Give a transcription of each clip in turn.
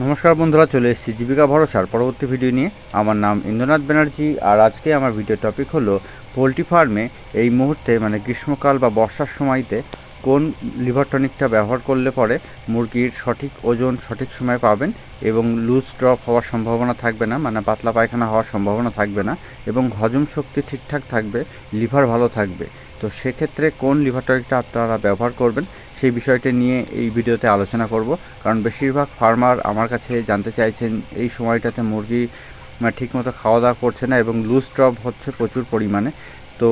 নমস্কার বন্ধুরা, চলে এসেছি জীবিকা ভরসার পরবর্তী ভিডিও নিয়ে। আমার নাম ইন্দ্রনাথ ব্যানার্জি, আর আজকে আমার ভিডিও টপিক হলো পোলট্রি ফার্মে এই মুহূর্তে মানে গ্রীষ্মকাল বা বর্ষার সময়তে কোন লিভার টনিকটা ব্যবহার করলে পরে মুরগির সঠিক ওজন সঠিক সময় পাবেন এবং লুজ ড্রপ হওয়ার সম্ভাবনা থাকবে না মানে পাতলা পায়খানা হওয়ার সম্ভাবনা থাকবে না এবং হজম শক্তি ঠিকঠাক থাকবে লিভার ভালো থাকবে। তো সেক্ষেত্রে কোন লিভার টনিকটা আপনারা ব্যবহার করবেন? সেই বিষয়টি নিয়ে এই ভিডিওতে আলোচনা করব। কারণ বেশিরভাগ ফার্মার আমার কাছে জানতে চাইছেন, এই সময়টাতে মুরগি ঠিকমতো খাওয়া দাওয়া করছে না এবং লুজ ড্রপ হচ্ছে প্রচুর পরিমাণে। তো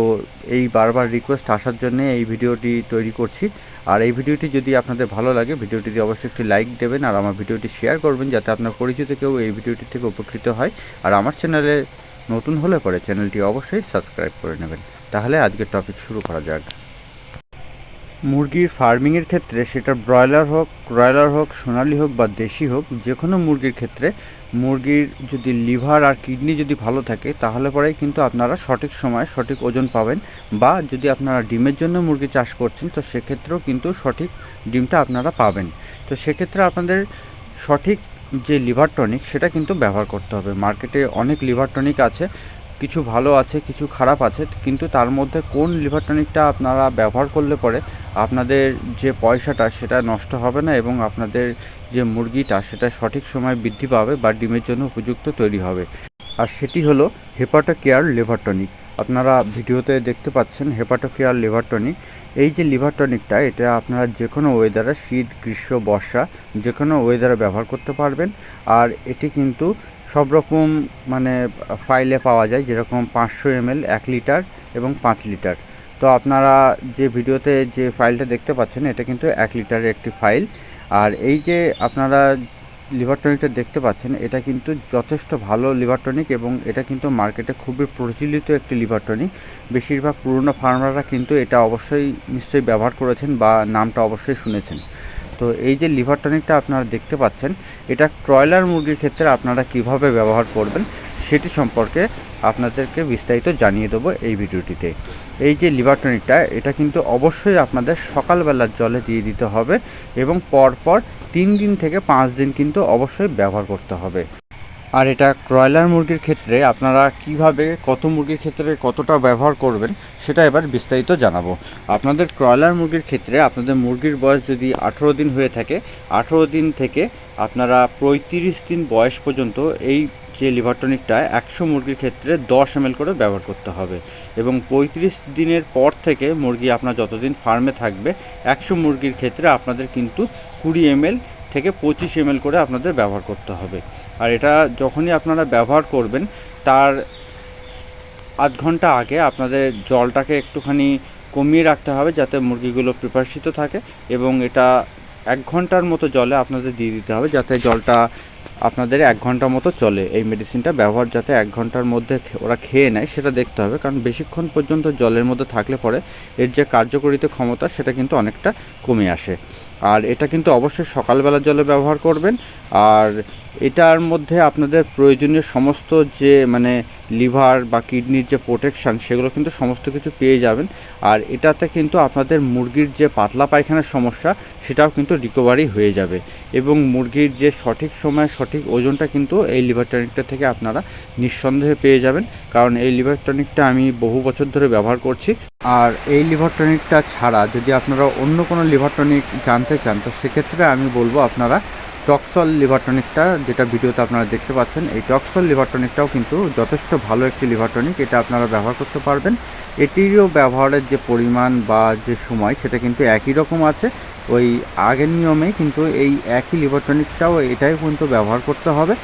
এই বারবার রিকোয়েস্ট আসার জন্য এই ভিডিওটি তৈরি করছি। আর এই ভিডিওটি যদি আপনাদের ভালো লাগে, ভিডিওটিতে অবশ্যই একটি লাইক দেবেন আর আমার ভিডিওটি শেয়ার করবেন যাতে আপনার পরিচিত কেউ এই ভিডিওটি থেকে উপকৃত হয়। আর আমার চ্যানেলে নতুন হলে পরে চ্যানেলটি অবশ্যই সাবস্ক্রাইব করে নেবেন। তাহলে আজকের টপিক শুরু করা যাক। মুরগির ফার্মিংয়ের ক্ষেত্রে সেটা ব্রয়লার হোক ব্রয়লার হোক, সোনালি হোক বা দেশি হোক, যে কোনো মুরগির ক্ষেত্রে মুরগির যদি লিভার আর কিডনি যদি ভালো থাকে, তাহলে পরেই কিন্তু আপনারা সঠিক সময়ে সঠিক ওজন পাবেন বা যদি আপনারা ডিমের জন্য মুরগি চাষ করছেন, তো সেক্ষেত্রেও কিন্তু সঠিক ডিমটা আপনারা পাবেন। তো সেক্ষেত্রে আপনাদের সঠিক যে লিভার টনিক, সেটা কিন্তু ব্যবহার করতে হবে। মার্কেটে অনেক লিভার টনিক আছে। কিছু ভালো আছে, কিছু খারাপ আছে, কিন্তু তার মধ্যে কোন লিভার টনিকটা আপনারা ব্যবহার করলে পরে আপনাদের যে পয়সাটা সেটা নষ্ট হবে না এবং আপনাদের যে মুরগিটা সেটা সঠিক সময় বৃদ্ধি পাবে বা ডিমের জন্য উপযুক্ত তৈরি হবে। আর সেটি হলো হেপাটো কেয়ার লিভার টনিক আপনারা ভিডিওতে দেখতে পাচ্ছেন হেপাটো কেয়ার লিভার টনিক এই যে লিভার টনিকটা এটা আপনারা যে কোনো ওয়েদারে শীত, গ্রীষ্ম, বর্ষা যে কোনো ওয়েদারে ব্যবহার করতে পারবেন। আর এটি কিন্তু সব রকম মানে ফাইলে পাওয়া যায় যেরকম পাঁচশো এমএল এক লিটার এবং পাঁচ লিটার। তো আপনারা যে ভিডিওতে যে ফাইলটা দেখতে পাচ্ছেন, এটা কিন্তু এক লিটারের একটি ফাইল আর এই যে আপনারা লিভার টনিকটা দেখতে পাচ্ছেন, এটা কিন্তু যথেষ্ট ভালো লিভার টনিক এবং এটা কিন্তু মার্কেটে খুবই প্রচলিত একটি লিভার টনিক বেশিরভাগ পুরনো ফার্মাররা কিন্তু এটা অবশ্যই নিশ্চয়ই ব্যবহার করেছেন বা নামটা অবশ্যই শুনেছেন। তো এই যে লিভার টনিকটা আপনারা দেখতে পাচ্ছেন, এটা ক্রয়লার মুরগির ক্ষেত্রে আপনারা কীভাবে ব্যবহার করবেন সেটি সম্পর্কে আপনাদেরকে বিস্তারিত জানিয়ে দেবো এই ভিডিওটিতে। এই যে লিভার টনিকটা, এটা কিন্তু অবশ্যই আপনাদের সকালবেলার জলে দিয়ে দিতে হবে এবং পরপর তিন দিন থেকে পাঁচ দিন কিন্তু অবশ্যই ব্যবহার করতে হবে। আর এটা ক্রয়লার মুরগির ক্ষেত্রে আপনারা কীভাবে, কত মুরগির ক্ষেত্রে কতটা ব্যবহার করবেন, সেটা এবার বিস্তারিত জানাব। আপনাদের ক্রয়লার মুরগির ক্ষেত্রে আপনাদের মুরগির বয়স যদি আঠেরো দিন হয়ে থাকে, আঠেরো দিন থেকে আপনারা পঁয়ত্রিশ দিন বয়স পর্যন্ত এই যে লিভারটনিকটা, একশো মুরগির ক্ষেত্রে দশ এম করে ব্যবহার করতে হবে। এবং পঁয়ত্রিশ দিনের পর থেকে মুরগি আপনার যতদিন ফার্মে থাকবে, একশো মুরগির ক্ষেত্রে আপনাদের কিন্তু কুড়ি এম থেকে পঁচিশ এম করে আপনাদের ব্যবহার করতে হবে। আর এটা যখনই আপনারা ব্যবহার করবেন, তার আধ ঘণ্টা আগে আপনাদের জলটাকে একটুখানি কমিয়ে রাখতে হবে যাতে মুরগিগুলো প্রিপারেশিত থাকে এবং এটা এক ঘণ্টার মতো জলে আপনাদের দিয়ে দিতে হবে যাতে জলটা আপনাদের এক ঘণ্টা মতো চলে। এই মেডিসিনটা ব্যবহার যাতে এক ঘণ্টার মধ্যে ওরা খেয়ে নেয়, সেটা দেখতে হবে। কারণ বেশিক্ষণ পর্যন্ত জলের মধ্যে থাকলে পরে এর যে কার্যকরিত ক্ষমতা, সেটা কিন্তু অনেকটা কমে আসে। আর এটা কিন্তু অবশ্যই সকালবেলার জলে ব্যবহার করবেন। আর এটার মধ্যে আপনাদের প্রয়োজনীয় সমস্ত যে মানে লিভার বা কিডনির যে প্রোটেকশান, সেগুলো কিন্তু সমস্ত কিছু পেয়ে যাবেন। আর এটাতে কিন্তু আপনাদের মুরগির যে পাতলা পায়খানার সমস্যা, সেটাও কিন্তু রিকভারি হয়ে যাবে। এবং মুরগির যে সঠিক সময় সঠিক ওজনটা কিন্তু এই লিভার টনিকটা থেকে আপনারা নিঃসন্দেহে পেয়ে যাবেন। কারণ এই লিভার টনিকটা আমি বহু বছর ধরে ব্যবহার করছি। আর এই লিভার টনিকটা ছাড়া যদি আপনারা অন্য কোনো লিভার টনিক জানতে চান, তো সেক্ষেত্রে আমি বলব আপনারা টক্সল লিভার টনিকটা যেটা ভিডিওতে আপনারা দেখতে পাচ্ছেন, এই টক্সল লিভার টনিকটাও কিন্তু যথেষ্ট ভালো একটি লিভার টনিক এটা আপনারা ব্যবহার করতে পারবেন। এটিরও ব্যবহারের যে পরিমাণ বা যে সময়, সেটা কিন্তু একই রকম আছে। ওই আগের নিয়মে কিন্তু এই একই লিভার টনিকটাও এটাই কিন্তু ব্যবহার করতে হবে।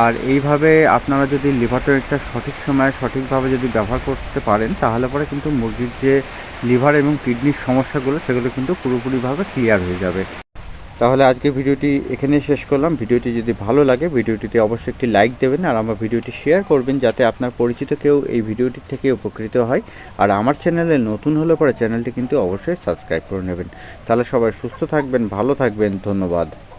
আর এইভাবে আপনারা যদি লিভার টনিকটা সঠিক সময়ে সঠিকভাবে যদি ব্যবহার করতে পারেন, তাহলে পরে কিন্তু মুরগির যে লিভার এবং কিডনির সমস্যাগুলো, সেগুলো কিন্তু পুরোপুরিভাবে ক্লিয়ার হয়ে যাবে। তাহলে আজকে ভিডিওটি এখানে শেষ করলাম। ভিডিওটি যদি ভালো লাগে, ভিডিওটিতে অবশ্যই একটি লাইক দেবেন আর আমার ভিডিওটি শেয়ার করবেন যাতে আপনার পরিচিত কেউ এই ভিডিওটির থেকে উপকৃত হয়। আর আমার চ্যানেলে নতুন হলে পরে চ্যানেলটি কিন্তু অবশ্যই সাবস্ক্রাইব করে নেবেন। তাহলে সবাই সুস্থ থাকবেন, ভালো থাকবেন, ধন্যবাদ।